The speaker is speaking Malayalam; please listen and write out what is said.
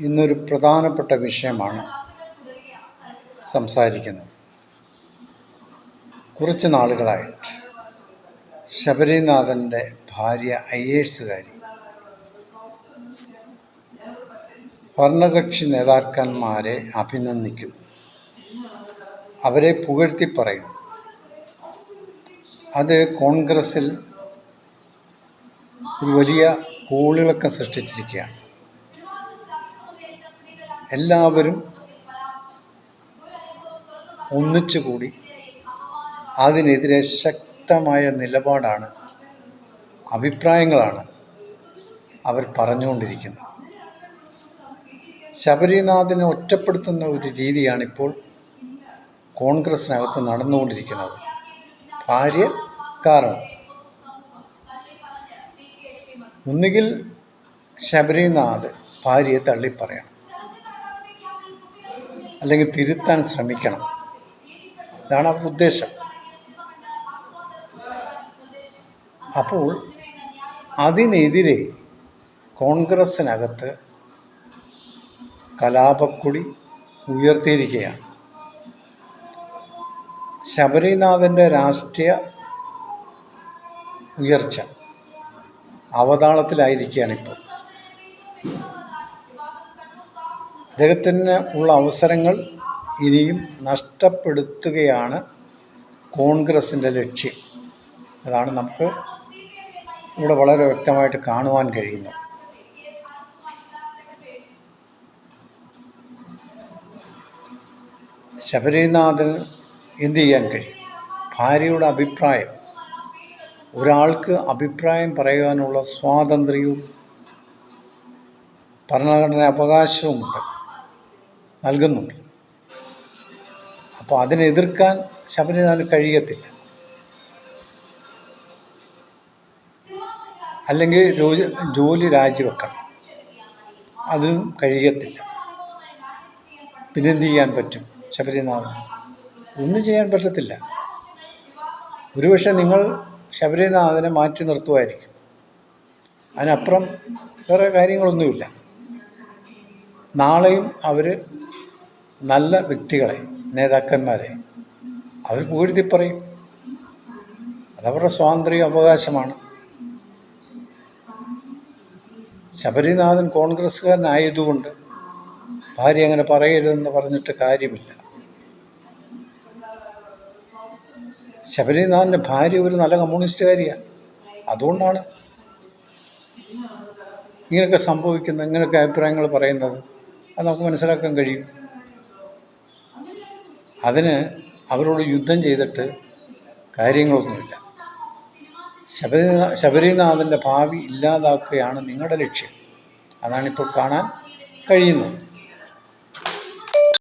ഇന്നൊരു പ്രധാനപ്പെട്ട വിഷയമാണ് സംസാരിക്കുന്നത്. കുറച്ച് നാളുകളായിട്ട് ശബരിനാഥന്റെ ഭാര്യ എസുകാരി ഭരണകക്ഷി നേതാക്കന്മാരെ അഭിനന്ദിക്കുന്നു. അവരെ പുകഴ്ത്തി പറയുന്നു. അത് കോൺഗ്രസിൽ ഒരു വലിയ കോളിളക്കം സൃഷ്ടിച്ചിരിക്കുകയാണ്. എല്ലാവരും ഒന്നിച്ചു കൂടി അതിനെതിരെ ശക്തമായ നിലപാടാണ് അഭിപ്രായങ്ങളാണ് അവർ പറഞ്ഞുകൊണ്ടിരിക്കുന്നത്. ശബരിനാഥിനെ ഒറ്റപ്പെടുത്തുന്ന ഒരു രീതിയാണിപ്പോൾ കോൺഗ്രസിനകത്ത് നടന്നുകൊണ്ടിരിക്കുന്നത്. ഭാര്യ കാരണം. ഒന്നുകിൽ ശബരിനാഥ് ഭാര്യയെ തള്ളിപ്പറയണം. അല്ലെങ്കിൽ തിരുത്താൻ ശ്രമിക്കണം. ഇതാണ് അവരുടെ ഉദ്ദേശം. അപ്പോൾ അതിനെതിരെ കോൺഗ്രസ്സിനകത്ത് കലാപക്കുടി ഉയർത്തിയിരിക്കുകയാണ്. ശബരിനാഥന്റെ രാഷ്ട്രീയ ഉയർച്ച അവതാളത്തിലായിരിക്കുകയാണ് അദ്ദേഹത്തിന് ഉള്ള അവസരങ്ങൾ ഇനിയും നഷ്ടപ്പെടുത്തുകയാണ് കോൺഗ്രസിന്റെ ലക്ഷ്യം. അതാണ് നമുക്ക് ഇവിടെ വളരെ വ്യക്തമായിട്ട് കാണുവാൻ കഴിയുന്നത്. ശബരിനാഥിൽ എന്ത് ചെയ്യാൻ കഴിയും? ഭാര്യയുടെ അഭിപ്രായം. ഒരാൾക്ക് അഭിപ്രായം പറയുവാനുള്ള സ്വാതന്ത്ര്യവും ഭരണഘടന അവകാശവുമുണ്ട്. നൽകുന്നുണ്ട്. അപ്പോൾ അതിനെ എതിർക്കാൻ ശബരിനാഥന് കഴിയത്തില്ല. അല്ലെങ്കിൽ ജോലി രാജിവെക്കണം. അതിനും കഴിയത്തില്ല. പിന്നെന്ത് ചെയ്യാൻ പറ്റും ശബരിനാഥന്? ഒന്നും ചെയ്യാൻ പറ്റത്തില്ല. ഒരുപക്ഷെ നിങ്ങൾ ശബരിനാഥനെ മാറ്റി നിർത്തുമായിരിക്കും. അതിനപ്പുറം വേറെ കാര്യങ്ങളൊന്നുമില്ല. നാളെയും അവർ നല്ല വ്യക്തികളെ നേതാക്കന്മാരെ അവർ പുകഴ്ത്തി പറയും അതവരുടെ സ്വാതന്ത്ര്യ അവകാശമാണ്. ശബരിനാഥൻ കോൺഗ്രസ്സുകാരനായതുകൊണ്ട് ഭാര്യ അങ്ങനെ പറയരുതെന്ന് പറഞ്ഞിട്ട് കാര്യമില്ല. ശബരിനാഥന്റെ ഭാര്യ ഒരു നല്ല കമ്മ്യൂണിസ്റ്റുകാരിയാണ് അതുകൊണ്ടാണ് ഇങ്ങനെയൊക്കെ സംഭവിക്കുന്നത് ഇങ്ങനെയൊക്കെ അഭിപ്രായങ്ങൾ പറയുന്നത്. അത് നമുക്ക് മനസ്സിലാക്കാൻ കഴിയും. അതിന് അവരോട് യുദ്ധം ചെയ്തിട്ട് കാര്യങ്ങളൊന്നുമില്ല. ശബരി ശബരിനാഥന്റെ ഭാവി ഇല്ലാതാക്കുകയാണ് നിങ്ങളുടെ ലക്ഷ്യം. അതാണിപ്പോൾ കാണാൻ കഴിയുന്നത്.